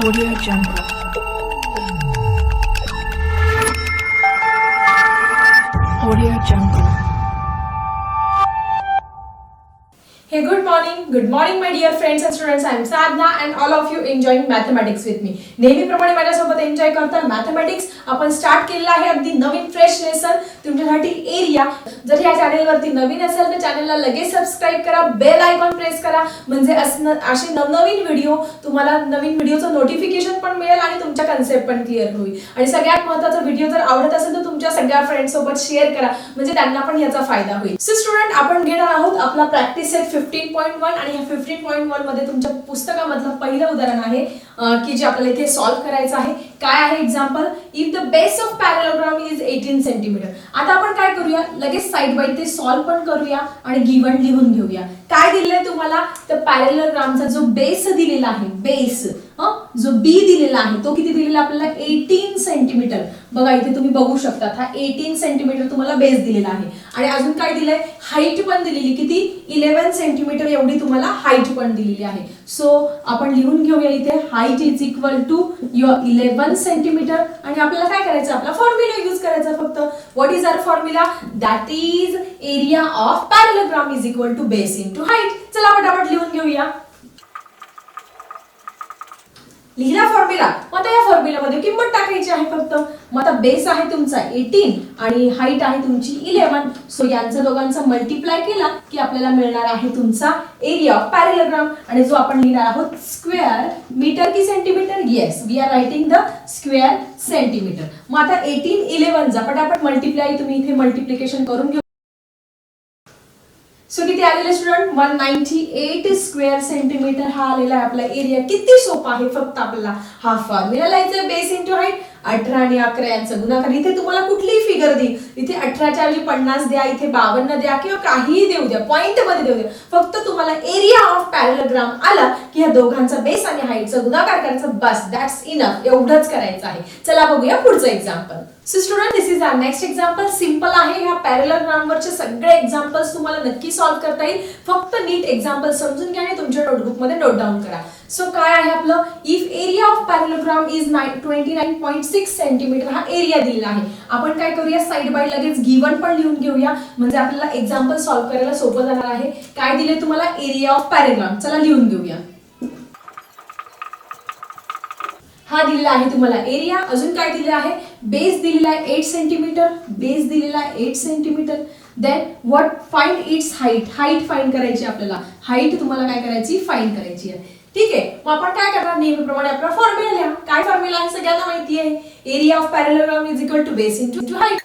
Audio Jungle. Audio Jungle. Hey, good morning. Good morning, my dear friends and students. I am Sadhna and all of you enjoying mathematics नेहमीप्रमाणे माझ्यासोबत enjoy करता mathematics आपण start केलेला आहे अगदी नवीन fresh lesson तुमच्यासाठी area जर या चॅनेलवरती नवीन असेल तर चॅनेलला लगेच सबस्क्राईब करा. बेल आयकॉन प्रेस करा. म्हणजे असं- असे नवनवीन व्हिडिओ तुम्हाला नवीन व्हिडिओचं नोटिफिकेशन पण मिळेल आणि तुमच्या कन्सेप्ट पण क्लिअर होईल. आणि सगळ्यात महत्त्वाचा व्हिडिओ जर आवडत असेल तर तुमच्या सगळ्या फ्रेंड्स सोबत शेअर करा. म्हणजे त्यांना पण याचा फायदा होईल. सो स्टुडंट आपण घेणार आहोत आपला practice set fifteen point one आणि ह्या फिफ्टीन पॉईंट वनमध्ये तुमच्या पुस्तकामधलं पहिलं उदाहरण आहे की जे आपल्याला इथे सॉल्व्ह करायचं आहे. काय आहे example if the base of parallelogram is eighteen centimetre आता आपण काय करूया? लगेच साईड बाय ते सॉल्व्ह पण करूया आणि गिवन लिहून घेऊया. काय दिलेलं आहे तुम्हाला तर पॅरेलोग्रामचा जो बेस दिलेला आहे बेस जो बी दिलेला आहे तो किती दिलेला आपल्याला? एटीन सेंटीमीटर बघा इथे तुम्ही बघू शकता हा एटीन सेंटीमीटर तुम्हाला बेस दिलेला आहे. आणि अजून काय दिलंय? हाईट पण दिलेली किती? इलेव्हन सेंटीमीटर एवढी तुम्हाला हाईट पण दिलेली आहे. सो आपण लिहून घेऊया इथे height is equal to your eleven centimetre आणि आपल्याला काय करायचं? आपला फॉर्म्युला युज करायचा फक्त. What is our formula that is area of parallelogram is equal to base into height चला पटापट लिहून घेऊया. लिहिला फॉर्म्युला मग आता या फॉर्म्युलामध्ये किंमत टाकायची आहे फक्त. मग आता बेस आहे तुमचा एटीन आणि हाईट आहे तुमची इलेव्हन सो यांचा दोघांचा मल्टिप्लाय केला की आपल्याला मिळणार आहे तुमचा एरिया ऑफ आणि जो आपण लिहिणार आहोत स्क्वेअर मीटर की centimetre yes we are writing the square centimetre मग आता एटीन इलेव्हनचा पटापट मल्टिप्लाय तुम्ही इथे मल्टिप्लिकेशन करून घेऊ. सो किती आलेले student one ninety eight square centimetre हा आलेला आहे आपला एरिया किती सोपा आहे फक्त आपल्याला हा फॉर्म्युला लिहायचा बेस इंटू हाईट अठरा आणि अकरा यांचा गुणाकार. इथे तुम्हाला कुठलीही फिगर दे. इथे अठराच्या ऐवजी पन्नास द्या इथे बावन्न द्या किंवा काहीही देऊ द्या. पॉईंटमध्ये देऊ द्या. फक्त तुम्हाला एरिया ऑफ पॅरेलग्राम आला की ह्या दोघांचा बेस आणि हाईटचा गुणाकार करायचा. बस दॅट्स इनफ एवढंच करायचं आहे. चला बघूया पुढचं example so student this is our next example simple आहे. ह्या पॅरेलग्रामवरचे सगळे एक्झाम्पल्स तुम्हाला नक्की सॉल्व्ह करता येईल. फक्त नीट एक्झाम्पल समजून घ्या आणि तुमच्या नोटबुकमध्ये नोट डाऊन करा. सो काय आहे आपलं? If area of parallelogram is twenty nine point six centimetre हा एरिया दिलेला आहे. आपण काय करूया? साईड बाय लगेच गिवन पण लिहून घेऊया. म्हणजे आपल्याला एक्झाम्पल सॉल्व्ह करायला सोपं जाणार आहे. काय दिले तुम्हाला? एरिया ऑफ पॅरेग्राम चला लिहून घेऊया. हा दिलेला आहे तुम्हाला एरिया अजून काय दिलेला आहे? बेस दिलेला आहे एट सेंटीमीटर बेस दिलेला आहे eight centimetre then what find its height height find करायची आपल्याला. हाईट तुम्हाला काय करायची? फाईंड करायची आहे. ठीक आहे. मग आपण काय करणार? नेहमीप्रमाणे आपला फॉर्म्युला लिहा. काय फॉर्म्युला आहे? सगळ्यांना माहिती आहे. Area of parallelogram is equal to base to height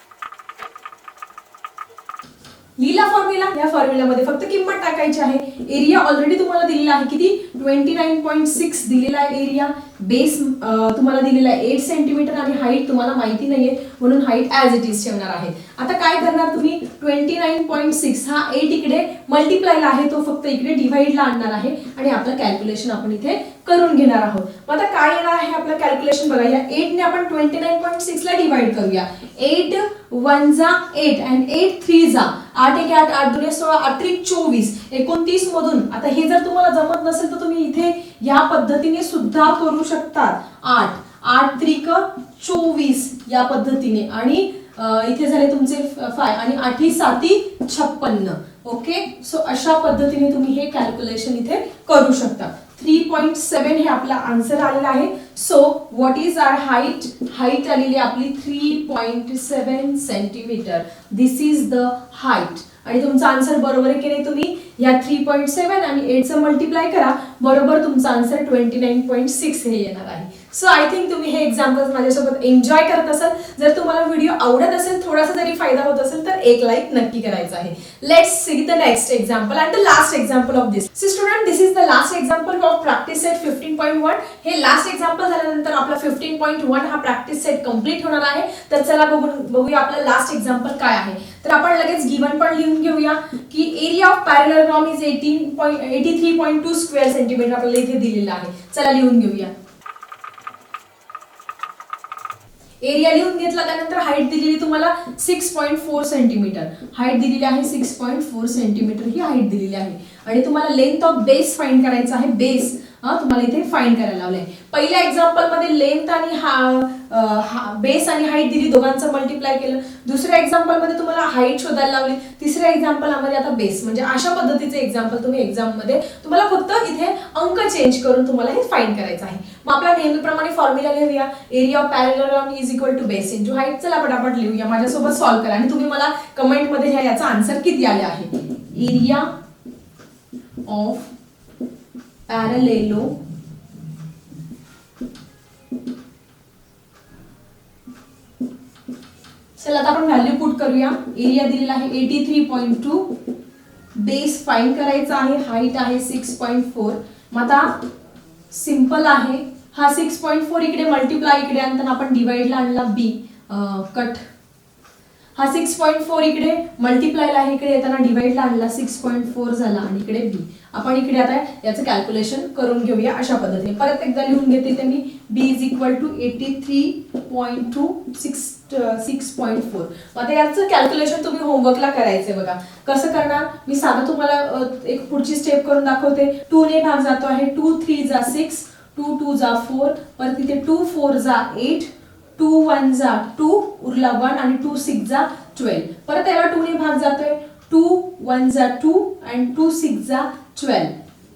लिहिला फॉर्म्युला या फॉर्म्युलामध्ये फक्त किंमत टाकायची आहे. एरिया ऑलरेडी तुम्हाला दिलेला आहे किती? ट्वेंटी नाईन पॉईंट सिक्स दिलेला आहे एरिया बेस तुम्हाला दिलेला आहे एट सेंटीमीटर आणि हाईट तुम्हाला माहिती नाहीये. म्हणून हाईट ॲज इट इज ठेवणार आहे. आता काय करणार तुम्ही? ट्वेंटी नाईन पॉईंट सिक्स हा एट इकडे मल्टिप्लायला आहे. तो फक्त इकडे डिव्हाइडला आणणार आहे. आणि आपलं कॅल्क्युलेशन आपण इथे करून घेणार आहोत. मग आता काय येणार आहे आपलं कॅल्क्युलेशन बघा या एटने आपण ट्वेंटी नाईन पॉईंट सिक्सला डिव्हाइड करूया. एट वन जा एट अँड एट थ्री जा. आठ एक आठ आठ दोन सोळा आठ त्रिक चोवीस. एकोणतीस मधून. आता हे जर तुम्हाला जमत नसेल तर तुम्ही इथे या पद्धतीने सुद्धा करू शकतात. आठ. आठ त्रिक चोवीस या पद्धतीने. आणि इथे झाले तुमचे फाय आणि आठी साती छप्पन्न. ओके? सो अशा पद्धतीने तुम्ही हे कॅल्क्युलेशन इथे करू शकता. थ्री पॉईंट सेवन हे आपला आन्सर आलेला आहे. So what is our height height आलेली आपली three point seven centimetre this is the height आणि तुमचा आन्सर बरोबर आहे की नाही तुम्ही? या थ्री पॉईंट सेवन आणि एटचं मल्टिप्लाय करा. बरोबर तुमचा answer twenty nine point six हे येणार आहे. सो आय थिंक तुम्ही हे एक्झाम्पल्स माझ्यासोबत एन्जॉय करत असाल. जर तुम्हाला व्हिडिओ आवडत असेल थोडासा जरी फायदा होत असेल तर एक लाईक नक्की करायचा आहे. Let's see the next example and the last example of this see student this is the last example of practice set fifteen point one हे लास्ट एक्झाम्पल झाल्यानंतर आपला फिफ्टीन पॉईंट वन हा प्रॅक्टिस सेट कंप्लीट होणार आहे. तर चला बघून बघूया आपला लास्ट एक्झाम्पल काय आहे. तर आपण लगेच गिवन पण लिहून घेऊया की area of parallelogram is eighteen point eighty three point two square centimetre आपल्याला इथे दिलेला आहे. चला लिहून घेऊया. एरिया लिहून घेतला त्यानंतर हाईट दिलेली तुम्हाला six point four centimetre height दिलेली आहे सिक्स पॉईंट फोर सेंटीमीटर ही हाईट दिलेली आहे. आणि तुम्हाला लेंथ ऑफ बेस फाईंड करायचा आहे. बेस हा तुम्हाला इथे फाईंड करायला लावलंय. पहिल्या एक्झाम्पलमध्ये लेंथ आणि हा बेस आणि हाईट दिली दोघांचं मल्टिप्लाय केलं. दुसऱ्या एक्झाम्पलमध्ये तुम्हाला हाईट शोधायला लावली. तिसऱ्या एक्झाम्पलमध्ये आता बेस म्हणजे अशा पद्धतीचे एक्झाम्पल तुम्ही एक्झाममध्ये तुम्हाला फक्त इथे अंक चेंज करून तुम्हाला हे फाईंड करायचं आहे. मग आपला नेहमीप्रमाणे फॉर्म्युला लिहूया area of parallelogram is equal to base into height चला पटापट लिहूया. माझ्यासोबत सॉल्व्ह करा. आणि तुम्ही मला कमेंटमध्ये ह्या याचा आन्सर किती आले आहे? एरिया ऑफ पॅरलेलो चला आता आपण व्हॅल्यू पुट करूया. एरिया दिलेला आहे eighty three point two base find करायचा आहे. हाईट आहे सिक्स पॉईंट फोर मग आता सिंपल आहे. हा सिक्स पॉईंट फोर इकडे मल्टिप्लाय इकडे आणताना आपण डिवाइडला आणला बी कट हा सिक्स पॉईंट फोर इकडे मल्टिप्लायला आहे इकडे येताना डिवाइडला आणला सिक्स पॉईंट फोर झाला आणि इकडे बी आपण इकडे आता याचं कॅल्क्युलेशन करून घेऊया अशा पद्धतीने. परत एकदा लिहून घेते ते मी. B is equal to eighty three point two six six point four आता याचं कॅल्क्युलेशन तुम्ही होमवर्कला करायचंय बघा. कसं करणार? मी साधं तुम्हाला एक पुढची स्टेप करून दाखवते. टू ने भाग जातो आहे. टू थ्री जा सिक्स टू टू जा फोर परत तिथे टू फोर जा एट टू वन जा टू उरला वन आणि टू सिक्स जा ट्वेल्व. परत याला टू ने भाग जातोय. टू वन जा टू अँड टू सिक्स जा ट्वेल्व.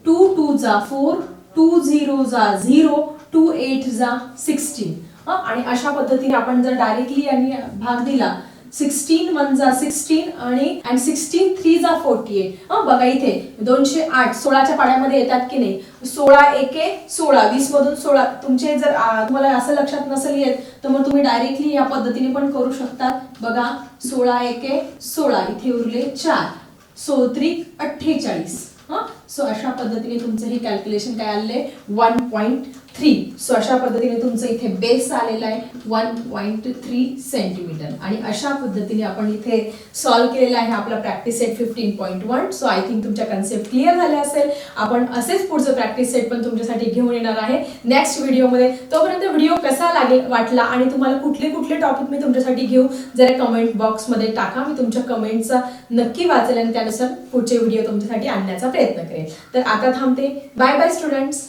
टू टू जा फोर. टू झिरो जा झिरो. टू एट जा सिक्स्टीन. आणि अशा पद्धतीने आपण जर डायरेक्टली यांनी भाग दिला सिक्स्टीन वन जा सिक्स्टीन आणि अँड सिक्स्टीन थ्री जा फोर्टी एट बघा इथे दोनशे आठ. सोळाच्या पाड्यामध्ये येतात की नाही? सोळा एके सोळा. वीस मधून सोळा. तुमचे जर तुम्हाला असं लक्षात नसेल येत तर मग तुम्ही डायरेक्टली या पद्धतीने पण करू शकता. बघा सोळा एके सोळा. इथे उरले चार. सोत्रिक अठ्ठेचाळीस. हा सो अशा पद्धतीने तुमचं हे कॅल्क्युलेशन काय आले वन पॉईंट थ्री सो अशा पद्धतीने तुमचं इथे बेस आलेला आहे. वन पॉईंट थ्री सेंटीमीटर आणि अशा पद्धतीने आपण इथे सॉल्व्ह केलेला आहे आपला practice set fifteen point one so I think तुमच्या कन्सेप्ट क्लिअर झाल्या असेल. आपण असेच पुढचं प्रॅक्टिस सेट पण तुमच्यासाठी घेऊन येणार आहे. नेक्स्ट व्हिडिओमध्ये तोपर्यंत व्हिडिओ कसा लागेल वाटला आणि तुम्हाला कुठले कुठले टॉपिक मी तुमच्यासाठी घेऊ जरा कमेंट बॉक्समध्ये टाका. मी तुमच्या कमेंटचा नक्की वाचेल आणि त्यानुसार पुढचे व्हिडिओ तुमच्यासाठी आणण्याचा प्रयत्न करेल. तर आता थांबते. Bye by students